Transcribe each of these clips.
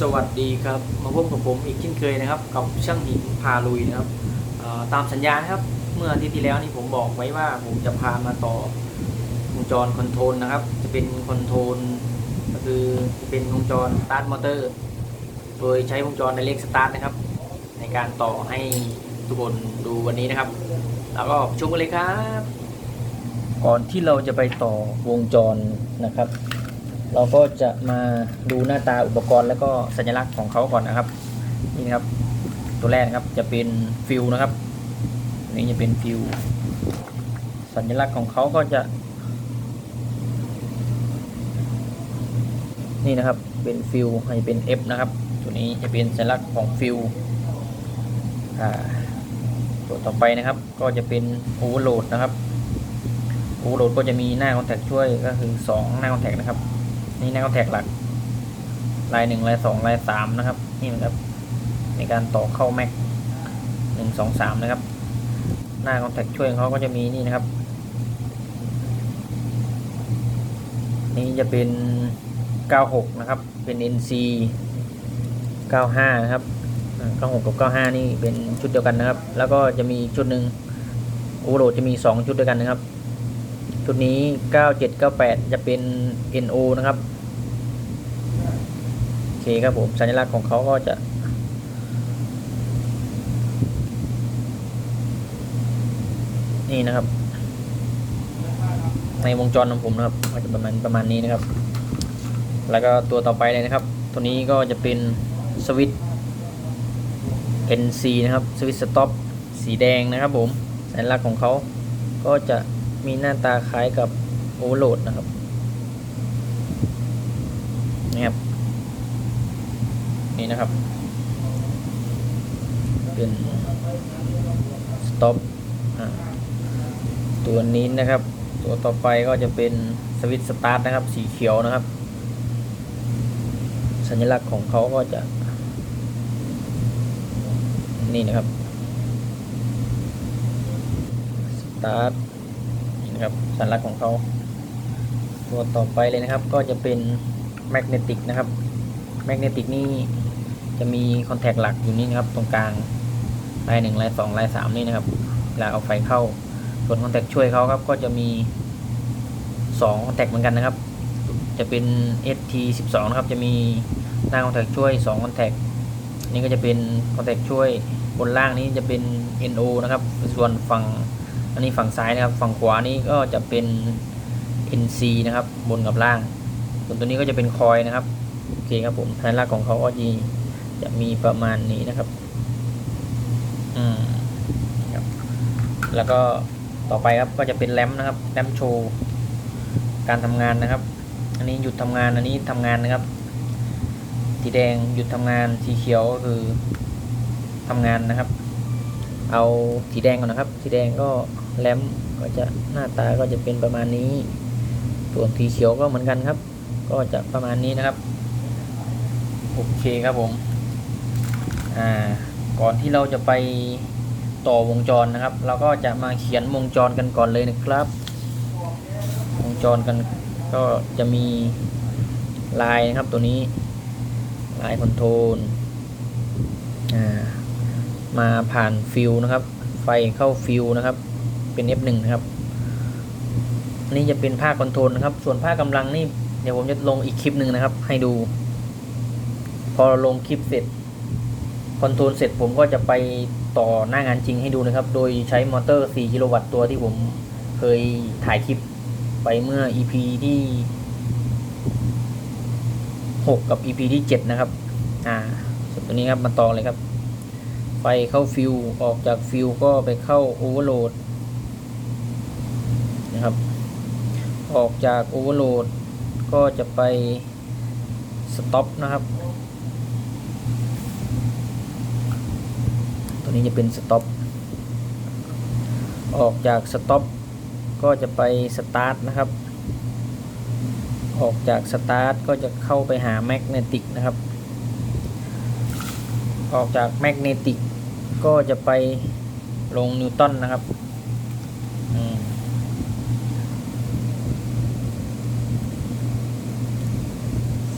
สวัสดีครับ มาพบกับผมอีกเช่นเคยนะครับ กับช่างหินพาลุยนะครับตามสัญญานะครับ เมื่ออาทิตย์ที่แล้วนี่ผมบอกไว้ว่าผมจะพามาต่อวงจรคอนโทรลนะครับ จะเป็นคอนโทรลก็คือจะเป็นวงจรสตาร์ทมอเตอร์ โดยใช้วงจรในเลขสตาร์ทนะครับ ในการต่อให้ทุกคนดูวันนี้นะครับ แล้วก็ชมกันเลยครับ ก่อนที่เราจะไปต่อวงจรนะครับ เราก็จะมาดูหน้าตาอุปกรณ์แล้วก็สัญลักษณ์ของเขาก่อนนะครับ นี่นะครับ ตัวแรกนะครับจะเป็นฟิวนะครับ นี่จะเป็นฟิวสัญลักษณ์ของเขาก็จะ นี่นะครับเป็นฟิวให้เป็น F นะครับ ตัวนี้จะเป็นสัญลักษณ์ของฟิวตัวต่อไปนะครับ ก็จะเป็นโอเวอร์โหลดนะครับโอเวอร์โหลดก็จะมีหน้าคอนแทคช่วยก็คือ 2 หน้าคอนแทคนะครับ นี่หน้าคอนแทคหลักลายหนึ่งลายสองลายสามนะครับ นี่นะครับ ในการต่อเข้าแม็กหนึ่งสองสามนะครับ หน้าคอนแทคช่วยของเขาก็จะมีนี่นะครับ นี่จะเป็น 96 นะครับ เป็น NC 95 นะครับอ่า96กับ 95 นี่เป็นชุดเดียวกันนะครับ แล้วก็จะมีชุดหนึ่งโอเวอร์โหลดจะมี 2 ชุดด้วยกันนะครับ ชุดนี้ 97 98 จะเป็น NO นะครับ เคครับผมสัญลักษณ์ของเขาก็จะ นี่นะครับ ในวงจรของผมนะครับก็จะประมาณประมาณนี้นะครับ แล้วก็ตัวต่อไปเลยนะครับ ตัวนี้ก็จะเป็นสวิตช์ NC นะครับสวิตช์สต็อปสีแดงนะครับผมสัญลักษณ์ของเขาก็จะมีหน้าตาคล้ายกับโอเวอร์โหลดนะครับนี่ครับ นะครับ เป็นสต็อปตัวนี้นะครับ ตัวต่อไปก็จะเป็นสวิตช์สตาร์ทนะครับ สีเขียวนะครับ สัญลักษณ์ของเขาก็จะ นี่นะครับสตาร์ทนะครับสัญลักษณ์ของเขาตัวต่อไปเลยนะครับก็จะเป็นแมกเนติกนะครับแมกเนติกนี่ จะมีคอนแทคหลักอยู่นี่นะครับ ตรงกลางลายหนึ่งลายสองลายสามนี่นะครับเวลาเอาไฟเข้า ส่วนคอนแทคช่วยเขาครับ ก็จะมีสองคอนแทคเหมือนกันนะครับ จะเป็น ST 12 นะครับ จะมีหน้าคอนแทคช่วย2คอนแทคนี่ก็จะเป็นคอนแทคช่วยบนล่างนี้จะเป็น NO นะครับ ส่วนฝั่งอันนี้ฝั่งซ้ายนะครับ ฝั่งขวานี้ก็จะเป็น NC นะครับ บนกับล่าง ส่วนตัวนี้ก็จะเป็นคอยนะครับ โอเคครับผมสัญลักของเขาก็จะ จะมีประมาณนี้นะครับ อืมครับ แล้วก็ต่อไปครับก็จะเป็นแรมนะครับแรมโชว์การทำงานนะครับ อันนี้หยุดทำงานอันนี้ทำงานนะครับ สีแดงหยุดทำงานสีเขียวก็คือทำงานนะครับ เอาสีแดงก่อนนะครับ สีแดงก็แรมก็จะหน้าตาก็จะเป็นประมาณนี้ ส่วนสีเขียวก็เหมือนกันครับ ก็จะประมาณนี้นะครับ โอเคครับผม อ่าก่อนที่เราจะไปต่อวงจรนะครับ เราก็จะมาเขียนวงจรกันก่อนเลยนะครับ วงจรกันก็จะมีลายนะครับตัวนี้ลายคอนโทรลมาผ่านฟิวนะครับ ไฟเข้าฟิวนะครับ เป็น F1 นะครับนี่จะเป็นภาคคอนโทรลนะครับ ส่วนภาคกำลังนี่เดี๋ยวผมจะลงอีกคลิปหนึ่งนะครับ ให้ดู พอลงคลิปเสร็จ คอนโทรลเสร็จผมก็จะไปต่อหน้างานจริงให้ดูนะครับ โดยใช้มอเตอร์ 4 กิโลวัตต์ตัวที่ผมเคยถ่ายคลิปไปเมื่อ EP ที่ 6 กับ EP ที่ 7 นะครับ อ่าส่วนตัวนี้ครับมาต่อเลยครับ ไฟเข้าฟิวออกจากฟิวก็ไปเข้าโอเวอร์โหลดนะครับ ออกจากโอเวอร์โหลดก็จะไปสต็อปนะครับ ตัวนี้จะเป็นสต็อปออกจากสต็อปก็จะไปสตาร์ทนะครับ ออกจากสตาร์ทก็จะเข้าไปหาแมกเนติกนะครับ ออกจากแมกเนติกก็จะไปลงนิวตันนะครับ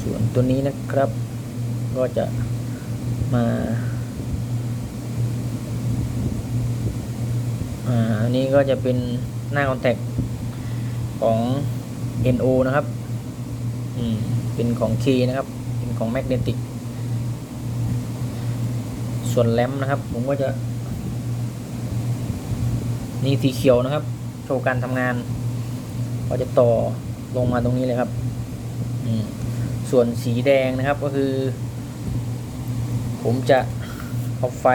ส่วนตัวนี้นะครับ ก็จะมา อ่าอันนี้ก็จะเป็นหน้าคอนแทคของ NO นะครับ อืม เป็นของ K นะครับ เป็นของ Magnetic ส่วนแรมนะครับ ผมก็จะ นี่สีเขียวนะครับ โชว์การทำงาน ก็จะต่อลงมาตรงนี้เลยครับ อืม ส่วนสีแดงนะครับก็คือ ผมจะเอาไฟ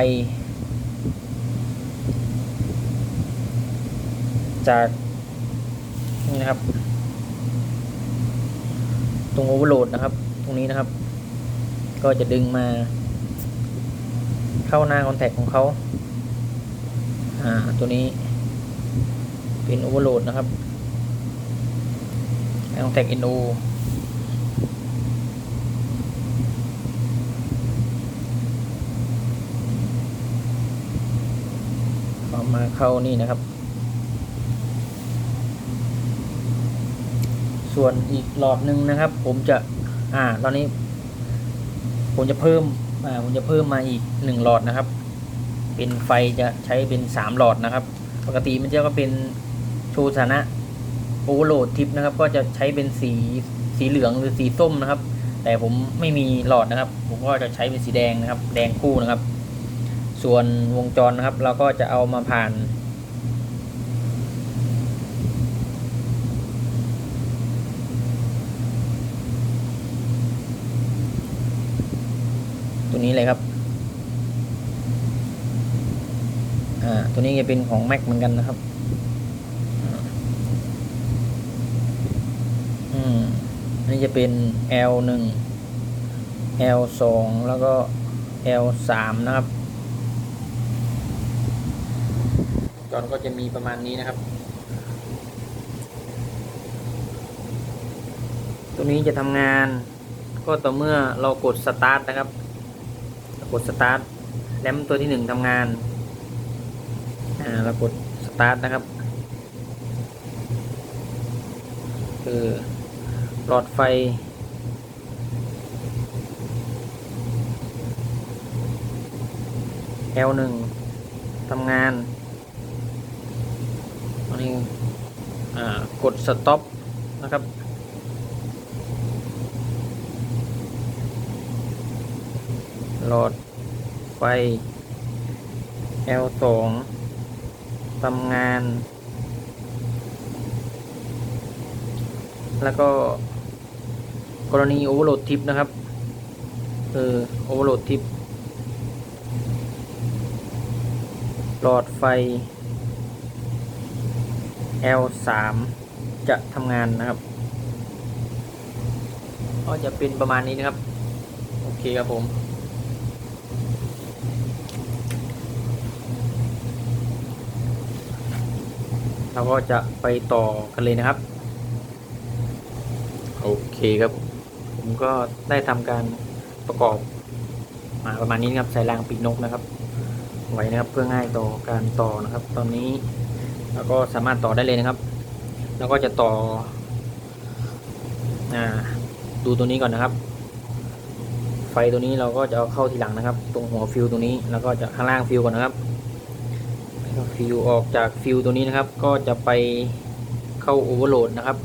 จากนี่นะครับ ตรงโอเวอร์โหลดนะครับ ตรงนี้นะครับ ก็จะดึงมา เข้าหน้าคอนแทคของเขาอ่าตัวนี้ เป็นโอเวอร์โหลดนะครับคอนแทค NO เอมาเข้านี่นะครับ ส่วนอีกหลอดหนึ่งนะครับ ผมจะอ่าตอนนี้ ผมจะเพิ่มอ่าผมจะเพิ่มมาอีกหนึ่งหลอดนะครับ เป็นไฟจะใช้เป็นสามหลอดนะครับ ปกติมันจะก็เป็นโชว์สถานะโอเวอร์โหลดทิปนะครับ ก็จะใช้เป็นสีสีเหลืองหรือสีส้มนะครับ แต่ผมไม่มีหลอดนะครับ ผมก็จะใช้เป็นสีแดงนะครับ แดงคู่นะครับ ส่วนวงจรนะครับ เราก็จะเอามาผ่าน นี้เลยครับ อ่า ตัวนี้จะเป็นของ Mac เหมือนกันนะครับ อืมอันนี้จะเป็น L หนึ่ง L สองแล้วก็ L สามนะครับ จอนก็จะมีประมาณนี้นะครับ ตัวนี้จะทำงานก็ต่อเมื่อเรากดสตาร์ทนะครับ กดสตาร์ทแรมตัวที่หนึ่งทำงาน อ่าเรากดสตาร์ทนะครับ คือหลอดไฟ L หนึ่งทำงานตอนนี้อ่ากดสต็อปนะครับ หลอดไฟ L สองทำงาน แล้วก็กรณีโอเวอร์โหลดทิปนะครับคือโอเวอร์โหลดทิปหลอดไฟ L 3 จะทำงานนะครับ ก็จะเป็นประมาณนี้นะครับ โอเคครับผม เราก็จะไปต่อกันเลยนะครับ โอเคครับ ผมก็ได้ทำการประกอบมาประมาณนี้นะครับใส่รางปีกนกนะครับ ไว้นะครับเพื่อง่ายต่อการต่อนะครับ ตอนนี้เราก็สามารถต่อได้เลยนะครับ แล้วก็จะต่ออ่าดูตัวนี้ก่อนนะครับ ไฟตัวนี้เราก็จะเอาเข้าทีหลังนะครับ ตรงหัวฟิวตัวนี้แล้วก็จะข้างล่างฟิวก่อนนะครับ ฟิวออกจากฟิวตัวนี้นะครับ ก็จะไปเข้าโอเวอร์โหลดนะครับ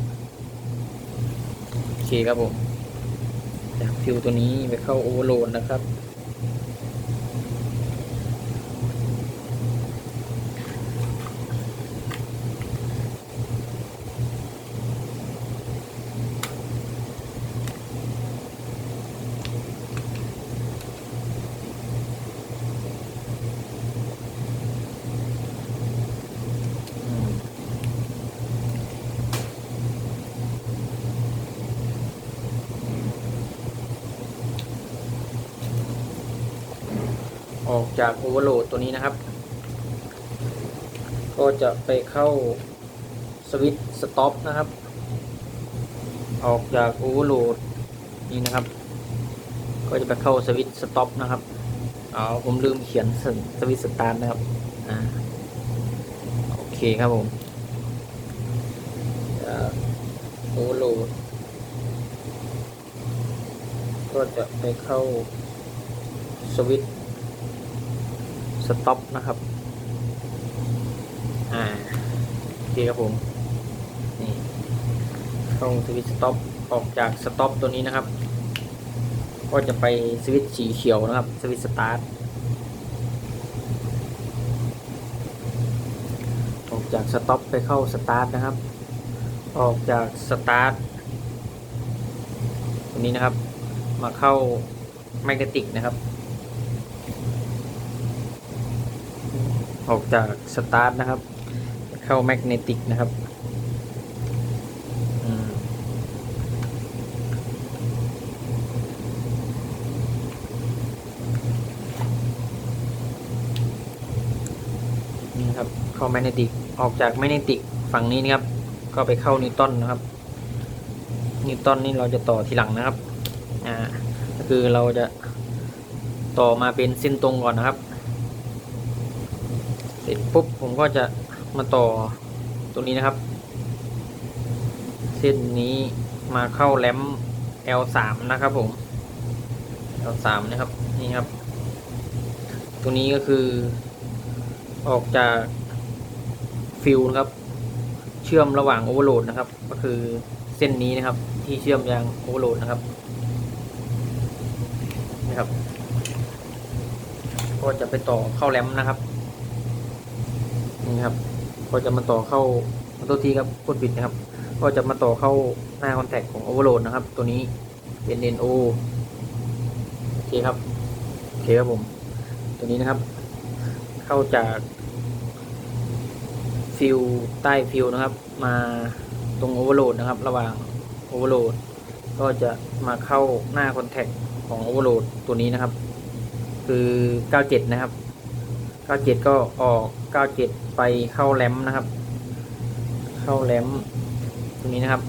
โอเคครับผม จากฟิวตัวนี้ไปเข้าโอเวอร์โหลดนะครับ ออกจากโอเวอร์โหลดตัวนี้นะครับ ก็จะไปเข้าสวิตช์สต็อปนะครับ ออกจากโอเวอร์โหลดนี่นะครับ ก็จะไปเข้าสวิตช์สต็อปนะครับเอาผมลืมเขียนสวิตช์สตาร์ทนะครับอ่าโอเคครับผมโอเวอร์โหลดก็จะไปเข้าสวิตส ต็อปนะครับ อ่าโอเคครับผม นี่เข้าสวิตสต็อปออกจากสต็อปตัวนี้นะครับ ก็จะไปสวิตช์สีเขียวนะครับ สวิตช์สตาร์ท ออกจากสต็อปไปเข้าสตาร์ทนะครับ ออกจากสตาร์ทตรงนี้นะครับ มาเข้าแมกเนติกนะครับ ออกจากสตาร์ทนะครับ เข้าแมกเนติกนะครับนี่ครับเข้าแมกเนติกออกจากแมกเนติกฝั่งนี้นะครับ ก็ไปเข้านิวตันนะครับ นิวตันนี่เราจะต่อทีหลังนะครับ อ่าก็คือเราจะต่อมาเป็นเส้นตรงก่อนนะครับ ร็จปุ๊บผมก็จะมาต่อตรงนี้นะครับ เส้นนี้มาเข้าแรม L3 นะครับผม L3 นะครับนี่ครับ ตรงนี้ก็คือ ออกจากฟิลนะครับ เชื่อมระหว่างโอเวอร์โหลดนะครับ ก็คือเส้นนี้นะครับ ที่เชื่อมยางโอเวอร์โหลดนะครับนะครับ ก็จะไปต่อเข้าแรมนะครับ นี่ครับ ก็จะมาต่อเข้าขอโทษทีครับพูดผิดนะครับ ก็จะมาต่อเข้าหน้าคอนแทคของโอเวอร์โหลดนะครับ ตัวนี้เป็น NO โอเคครับโอเคครับผม ตัวนี้นะครับ เข้าจากฟิลใต้ฟิลนะครับ มาตรงโอเวอร์โหลดนะครับ ระหว่างโอเวอร์โหลดก็จะมาเข้าหน้าคอนแทคของโอเวอร์โหลดตัวนี้นะครับ คือ 97 นะครับ 97ก็ออก97ไปเข้าแรมนะครับ เข้าแรมตรงนี้นะครับ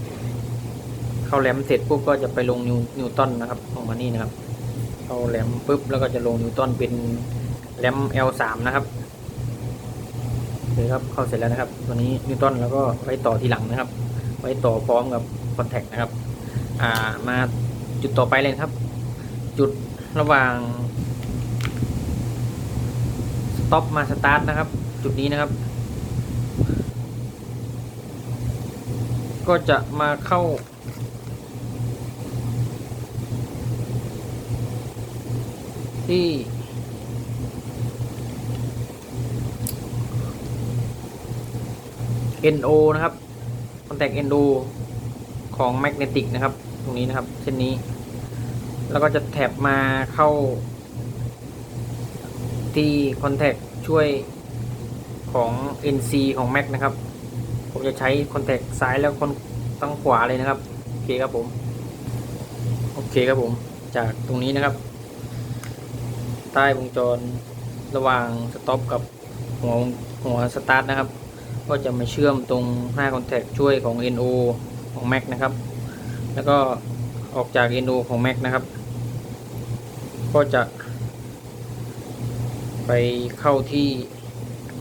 เข้าแรมเสร็จปุ๊บก็จะไปลงนิวนิวตันนะครับออกมานี่นะครับ เข้าแรมปุ๊บแล้วก็จะลงนิวตันเป็นแรม L3 นะครับโอเคครับเข้าเสร็จแล้วนะครับ ตัวนี้นิวตันแล้วก็ไว้ต่อทีหลังนะครับ ไว้ต่อพร้อมกับคอนแทคนะครับ อ่ามาจุดต่อไปเลยครับ จุดระหว่าง ต็อปมาสตาร์ทนะครับ จุดนี้นะครับ ก็จะมาเข้า ที่ NO นะครับ contact NO ของ magnetic นะครับ ตรงนี้นะครับ เช่นนี้ แล้วก็จะแถบมาเข้า ที่ contact ช่วยของ NC ของ Mac นะครับ ผมจะใช้ contact ซ้ายแล้วคนตั้งขวาเลยนะครับ โอเคครับผม โอเคครับผม จากตรงนี้นะครับ ใต้วงจรระหว่างสต็อปกับหัวหัวสตาร์ทนะครับ ก็จะมาเชื่อมตรงหน้า contact ช่วยของ NO ของ Mac นะครับ แล้วก็ออกจาก NO ของ Mac นะครับ ก็จะ ไปเข้าที่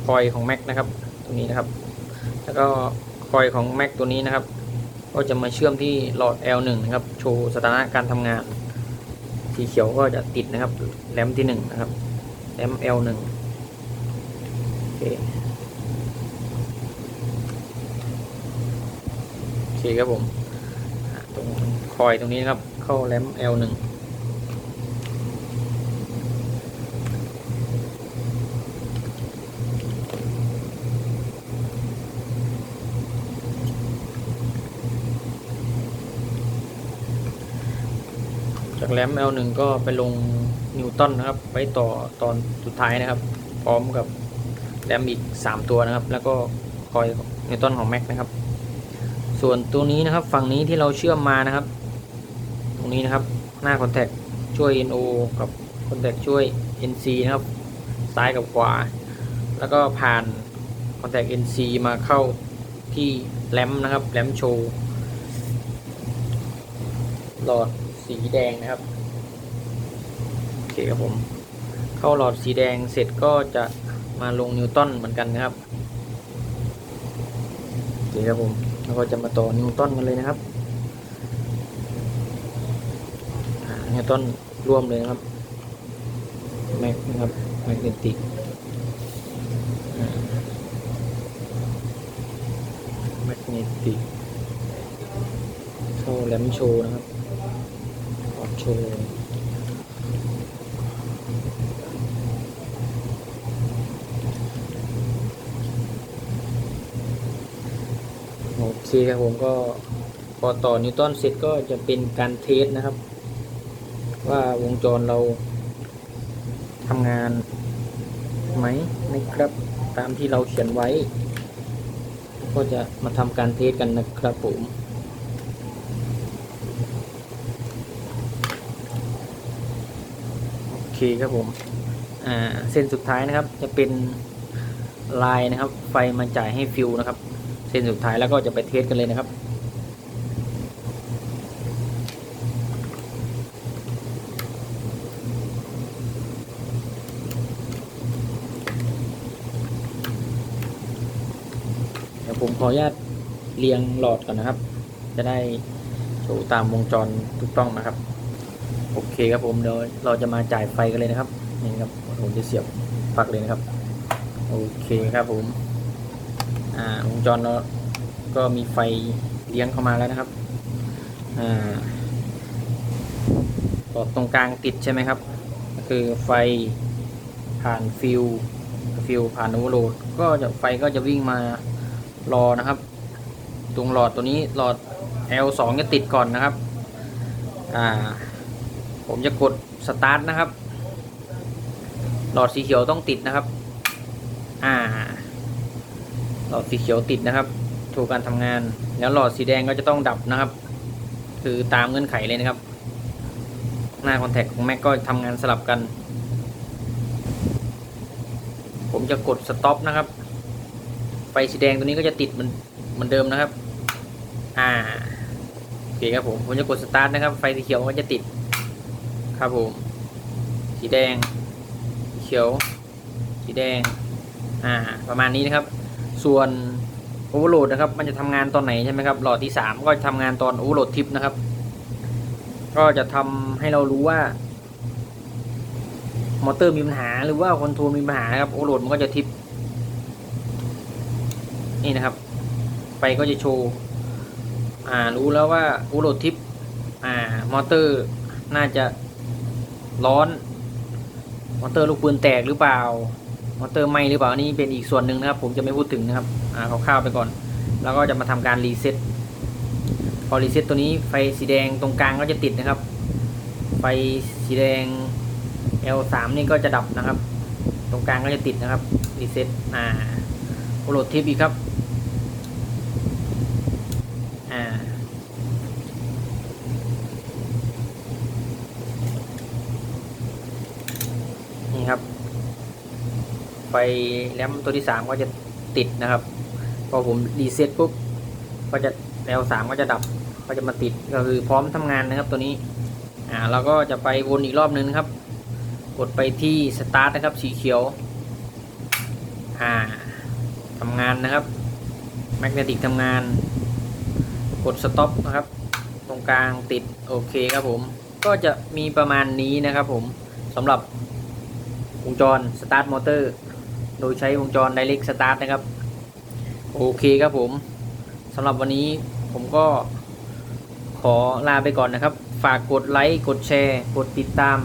คอยของ Mac นะครับตรงนี้นะครับ แล้วก็คอยของ Mac ตัวนี้นะครับ ก็จะมาเชื่อมที่หลอด L1 นะครับ โชว์สถานะการทำงาน สีเขียวก็จะติดนะครับแรมที่1นะครับแรม L1 โอเคโอเคครับผม ตรงคอยตรงนี้นะครับ เข้าแรม L1 แรม L1 ก็ไปลงนิวตันนะครับไว้ต่อตอนสุดท้ายนะครับ พร้อมกับแรมอีก 3 ตัวนะครับ แล้วก็คอยนิวตันของ Mac นะครับ ส่วนตัวนี้นะครับฝั่งนี้ที่เราเชื่อมมานะครับ ตรงนี้นะครับหน้าคอนแทคช่วย NO กับคอนแทคช่วย NC นะครับ ซ้ายกับขวา แล้วก็ผ่านคอนแทค NC มาเข้าที่แรมนะครับแรมโชว์หลอด สีแดงนะครับโอเคครับผม เข้าหลอดสีแดงเสร็จก็จะมาลงนิวตันเหมือนกันนะครับโอเคครับผมแล้วก็จะมาต่อนิวตันกันเลยนะครับอ่าวตันร่วมเลยนะครับแม็กนะครับแมกเนติกแมกเนติกเข้าแหลมโชว์นะครับ ออดโชว์โอเคครับผมก็พอต่อนิวตันเสร็จก็จะเป็นการเทสนะครับ ว่าวงจรเราทำงานไหมนะครับตามที่เราเขียนไว้ ก็จะมาทำการเทสกันนะครับผม โอ เคครับผมอ่าเส้นสุดท้ายนะครับ จะเป็นลายนะครับ ไฟมาจ่ายให้ฟิวนะครับ เส้นสุดท้ายแล้วก็จะไปเทสกันเลยนะครับเดี๋ยวผมขออนุญาตเรียงหลอดก่อนนะครับ จะได้โชว์ตามวงจรถูกต้องนะครับ โอเคครับผมเดี๋ยวเราจะมาจ่ายไฟกันเลยนะครับนี่ครับผมจะเสียบปลั๊กเลยนะครับโอเคครับผมอ่าวงจรเราก็มีไฟเลี้ยงเข้ามาแล้วนะครับอ่าหลอดตรงกลางติดใช่ไหมครับ ก็คือไฟผ่านฟิวฟิวผ่านโอเวอร์โหลดก็จะไฟก็จะวิ่งมารอนะครับ ตรงหลอดตัวนี้หลอด L2 จะติดก่อนนะครับ อ่า ผมจะกดสตาร์ทนะครับ หลอดสีเขียวต้องติดนะครับ อ่า หลอดสีเขียวติดนะครับ ถูกการทำงาน แล้วหลอดสีแดงก็จะต้องดับนะครับ คือตามเงื่อนไขเลยนะครับ หน้าคอนแทคของแม็กก็ทำงานสลับกัน ผมจะกดสต็อปนะครับ ไฟสีแดงตัวนี้ก็จะติดเหมือนเหมือนเดิมนะครับ อ่าโอเคครับผม ผมจะกดสตาร์ทนะครับ ไฟสีเขียวก็จะติด ครับผม สีแดง เขียว สีแดง อ่า ประมาณนี้นะครับ ส่วนโอเวอร์โหลดนะครับ มันจะทำงานตอนไหนใช่ไหมครับ หลอดที่สามก็จะทำงานตอนโอเวอร์โหลดทิปนะครับ ก็จะทำให้เรารู้ว่ามอเตอร์มีปัญหา หรือว่าคอนโทรลมีปัญหาครับโอเวอร์โหลดมันก็จะทิป นี่นะครับไฟก็จะโชว์ อ่า รู้แล้วว่าโอเวอร์โหลดทิป อ่า มอเตอร์น่าจะ ร้อน มอเตอร์ลูกปืนแตกหรือเปล่า มอเตอร์ไหมหรือเปล่านี่เป็นอีกส่วนหนึ่งนะครับ ผมจะไม่พูดถึงนะครับอ่าคร่าวๆไปก่อน แล้วก็จะมาทำการรีเซ็ตพอรีเซ็ตตัวนี้ไฟสีแดงตรงกลางก็จะติดนะครับ ไฟสีแดง L3 นี่ก็จะดับนะครับ ตรงกลางก็จะติดนะครับรีเซ็ตอ่าโหลดทิปอีกครับ อ่า นี่ครับ ไฟแลมตัวที่สามก็จะติดนะครับ พอผมรีเซ็ตปุ๊บก็จะ L3 ก็จะดับก็จะมาติดก็คือพร้อมทำงานนะครับตัวนี้ อ่าเราก็จะไปวนอีกรอบนึงนะครับ กดไปที่สตาร์ทนะครับ สีเขียว อ่าทำงานนะครับแมกเนติกทำงาน กดสต็อปนะครับ ตรงกลางติดโอเคครับผม ก็จะมีประมาณนี้นะครับผมสำหรับ วงจรสตาร์ทมอเตอร์โดยใช้วงจร Direct Start นะครับ โอเคครับผมสำหรับวันนี้ผมก็ขอลาไปก่อนนะครับ ฝากกดไลค์ กดแชร์ กดติดตาม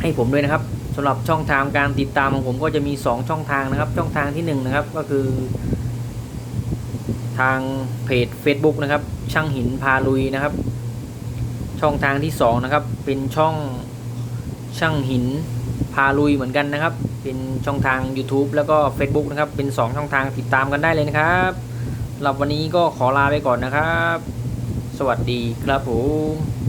ให้ผมด้วยนะครับสำหรับช่องทางการติดตามของผมก็จะมี 2 ช่องทางนะครับ ช่องทางที่1นะครับก็คือ ทางเพจ Facebook นะครับ ช่างหินพาลุยนะครับ ช่องทางที่ 2 นะครับ เป็นช่อง ช่างหินพาลุยเหมือนกันนะครับ เป็นช่องทาง YouTube แล้วก็ Facebook นะครับ เป็น 2 ช่องทางติดตามกันได้เลยนะครับสำหรับวันนี้ก็ขอลาไปก่อนนะครับ สวัสดีครับผม